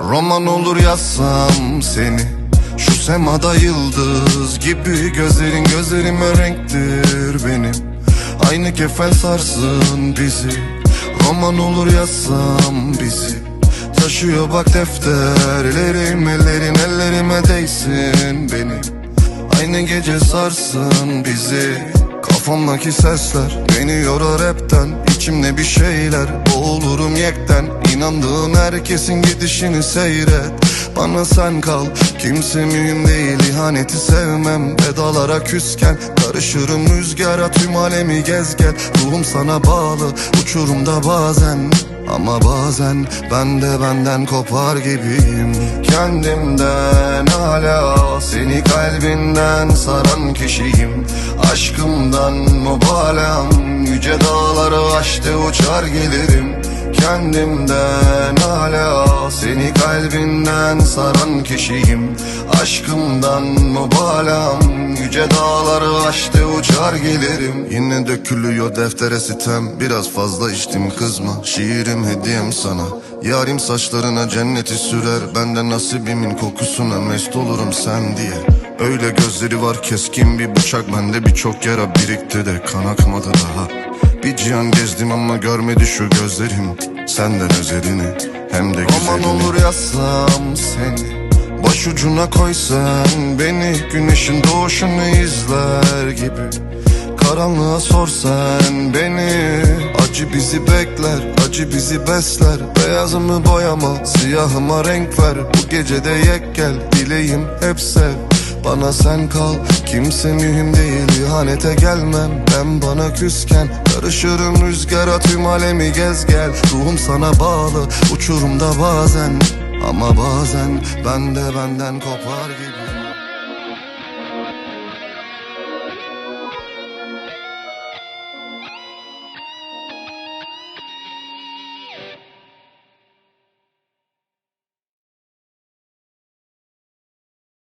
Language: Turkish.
Roman olur yazsam seni. Şu semada yıldız gibi Gözlerin gözlerime renktir benim. Aynı kefen sarsın bizi. Roman olur yazsam bizi. Taşıyor bak defterlerim Ellerin ellerime değsin benim. Aynı gece sarsın bizi Kafamdaki sesler beni yorar hepten. İçimde bir şeyler boğulurum yekten. İnandığın herkesin gidişini seyret Bana sen kal. Kimse mühim değil ihaneti sevmem. Vedalara küsken karışırım rüzgara. Tüm alemi gez gel Ruhum sana bağlı. Uçurumda bazen ama bazen ben de benden kopar gibiyim. Kendimden hala seni kalbinden saran kişiyim. Aşkımdan mübalağım Yüce dağları aştı uçar gelirim. Kendimden hala kalbinden saran kişiyim. Aşkımdan mübalağım Yüce dağları aştı uçar gelirim. Yine dökülüyor deftere sitem Biraz fazla içtim kızma. Şiirim hediyem sana. Yarim saçlarına cenneti sürer Ben de nasibimin kokusuna mest olurum sen diye. Öyle gözleri var keskin bir bıçak Bende birçok yara birikti de kan akmadı daha Bir cihan gezdim ama görmedi şu gözlerim. Senden özelini hem de güzelini. Roman olur yazsam seni Başucuna koy sen beni. Güneşin doğuşunu izler gibi. Karanlığa sor sen beni. Acı bizi bekler, acı bizi besler. Beyazımı boyama, siyahıma renk ver. Bu gecede yek gel, dileğim hep sev Bana sen kal, kimse mühim değil ihanete gelmem. Ben bana küsken Karışırım rüzgara tüm alemi gez gel. Ruhum sana bağlı, uçurumda bazen. Ama bazen ben de benden kopar gibi